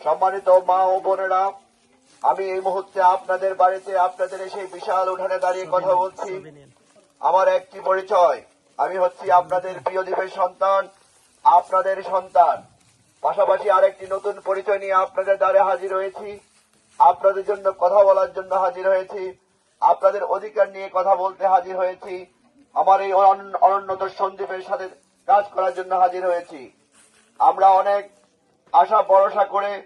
সম্মানিত মা ও বোনেরা, আমি এই মুহূর্তে আপনাদের বাড়িতে আপনাদের সেই বিশাল উঠানে দাঁড়িয়ে কথা বলছি। আমার একটি পরিচয়, আমি হচ্ছি আপনাদের প্রিয় দ্বীপের সন্তান, আপনাদের সন্তান। পাশাপাশি আরেকটি নতুন পরিচয় নিয়ে আপনাদের দ্বারে হাজির হয়েছি। আপনাদের জন্য কথা বলার জন্য হাজির হয়েছি। আপনাদের অধিকার নিয়ে কথা বলতে হাজির হয়েছি। আমার এই অনন্য- অনুন্নত সন্দীপের সাথে কাজ করার জন্য হাজির হয়েছি। আমরা অনেক আশা, ভরসা করে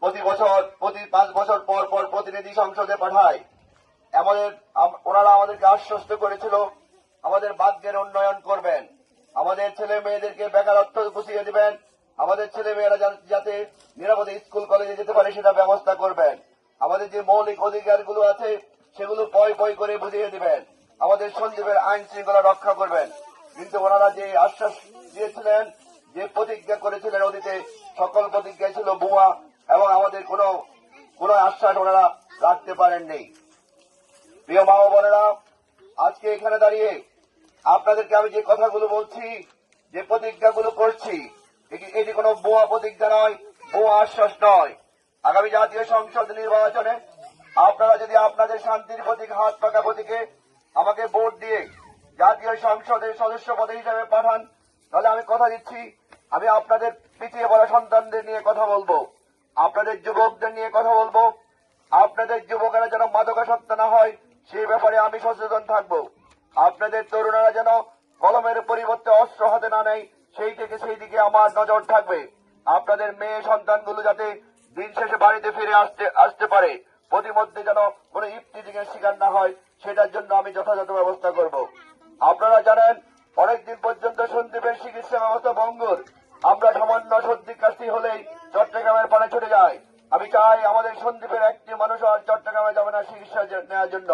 প্রতি বছর, প্রতি পাঁচ বছর পর পর প্রতিনিধি সংসদে পাঠাই। আমাদের ওনারা আমাদেরকে আশ্বস্ত করেছিল, আমাদের ভাগ্যের উন্নয়ন করবেন। আমাদের ছেলে মেয়েদেরকে বেকারত্ব পুষিয়ে দিবেন। আমাদের ছেলে মেয়েরা যাতে নিরাপদে স্কুল, কলেজে যেতে পারে, সেটা ব্যবস্থা করবেন। আমাদের যে মৌলিক অধিকারগুলো আছে, সেগুলো পয় পয় করে বুঝিয়ে দিবেন। আমাদের সন্দীপের আইন শৃঙ্খলা রক্ষা করবেন। কিন্তু ওনারা যে আশ্বাস দিয়েছিলেন, যে প্রতিজ্ঞা করেছিলেন অতীতে, সকল প্রতিজ্ঞা ছিল বুয়া এবং আমাদের কোনো কোনো আশ্বাস ওনারা রাখতে পারেননি। প্রিয় মা বোনেরা, আজকে এখানে দাঁড়িয়ে আপনাদেরকে আমি যে কথাগুলো বলছি, যে প্রতিজ্ঞাগুলো করছি, এটি কোনো বোয়া প্রতিজ্ঞা নয় বোয়া আশ্বাস নয়। আগামী জাতীয় সংসদ নির্বাচনে আপনারা যদি আপনাদের শান্তির প্রতীক, হাত পাকা প্রতীকে আমাকে ভোট দিয়ে জাতীয় সংসদের সদস্য পদে হিসেবে পাঠান। তাহলে আমি কথা দিচ্ছি। আমি আপনাদের পিছিয়ে পড়া সন্তানদের নিয়ে কথা বলব। আপনাদের যুবকদের নিয়ে কথা বলব। আপনাদের যুবকেরা যেন মাদকাসক্ত না হয়, সেই ব্যাপারে আমি সচেতন থাকব। আপনাদের তরুণরা যেন কলমের পরিবর্তে অস্ত্র হাতে না নেয়, সেই থেকে সেই দিকে আমার নজর থাকবে। আপনাদের মেয়ে সন্তানগুলো যাতে দিন শেষে বাড়িতে ফিরে আসতে আসতে পারে। প্রতিমধ্যে যেন কোনো এর শিকার না হয় সেটার জন্য আমি যথাযথ ব্যবস্থা করব। আপনারা জানেন, অনেকদিন পর্যন্ত সন্দীপের চিকিৎসা ব্যবস্থা ভঙ্গুর। আমরা সামান্য সর্দি কাশি হলেই চট্টগ্রামের পানে ছুটে যাই। আমি চাই আমাদের সন্দীপের একটি মানুষ আর চট্টগ্রামে যাবে না চিকিৎসা নেওয়ার জন্য।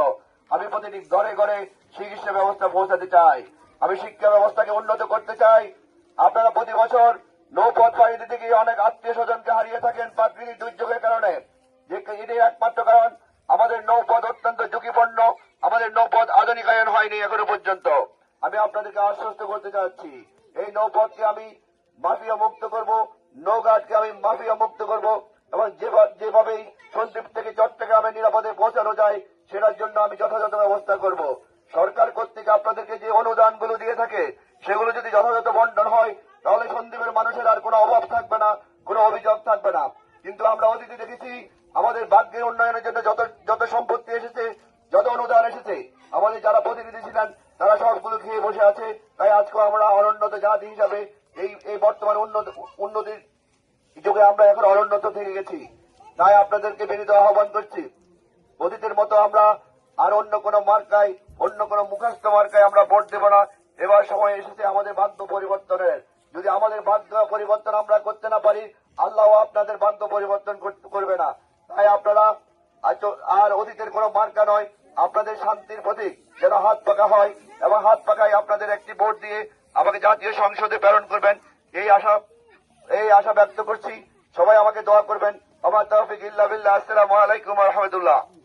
আমি প্রতিটি ঘরে ঘরে চিকিৎসা ব্যবস্থা পৌঁছাতে চাই। আমি শিক্ষা ব্যবস্থাকে উন্নত করতে চাই। আপনারা প্রতি বছর নৌপথ পাড়ি দিতে গিয়ে অনেক আত্মীয় স্বজনকে হারিয়ে থাকেন প্রাকৃতিক দুর্যোগের কারণে। যে এটাই একমাত্র কারণ আমাদের নৌপথ আমাদের নৌপথ আধুনিকায়ন হয়নি এখনও পর্যন্ত। আমি আপনাদেরকে আশ্বস্ত করতে চাচ্ছি, এই নৌপথকে আমি মাফিয়া মুক্ত করব, নৌঘাটকে আমি মাফিয়া মুক্ত করব এবং যেভা- যেভাবেই সন্দীপ থেকে চট্টগ্রামে নিরাপদে পৌঁছানো যায়, সেটার জন্য আমি যথাযথ ব্যবস্থা করব। সরকার কর্তৃক আপনাদেরকে যে অনুদানগুলো দিয়ে থাকে, সেগুলো যদি যথাযথ বন্টন হয়, তাহলে সন্দীপের মানুষের আর কোনো অভাব থাকবে না, কোনো অভিযোগ থাকবে না। কিন্তু আমরা অতীতে দেখেছি, আমাদের ভাগ্যের উন্নয়নের জন্য যত যত সম্পত্তি এসেছে যত অনুদান এসেছে, আমাদের যারা প্রতিনিধি ছিলেন, তারা সবগুলো খেয়ে বসে আছে। তাই আজকে আমরা অনুন্নত জাতি হিসাবে এই এই বর্তমান উন্নত, উন্নতির যুগে আমরা এখন অনুন্নত থেকে গেছি। তাই আপনাদেরকে বিনীত আহ্বান করছি, অতীতের মতো আমরা আর অন্য কোনো মার্কায়, অন্য কোনো মুখস্থ মার্কায় আমরা ভোট দেব না। এবার সময় এসেছে আমাদের ভাগ্য পরিবর্তনের। যদি আমাদের ভাগ্য পরিবর্তন আমরা করতে না পারি, আল্লাহ আপনাদের ভাগ্য পরিবর্তন করবে না। তাই আপনারা আর অতীতের কোন মার্কা নয়। আপনাদের শান্তির প্রতীক। যেন হাত পাকা হয় এবং হাত পাকায় আপনাদের একটি ভোট দিয়ে আমাকে জাতীয় সংসদে প্রেরণ করবেন। এই আশা এই আশা ব্যক্ত করছি। সবাই আমাকে দোয়া করবেন। আমার তহফিক ইল্লা বিল্লাহ। আলাইকুম রহমতুল্লাহ।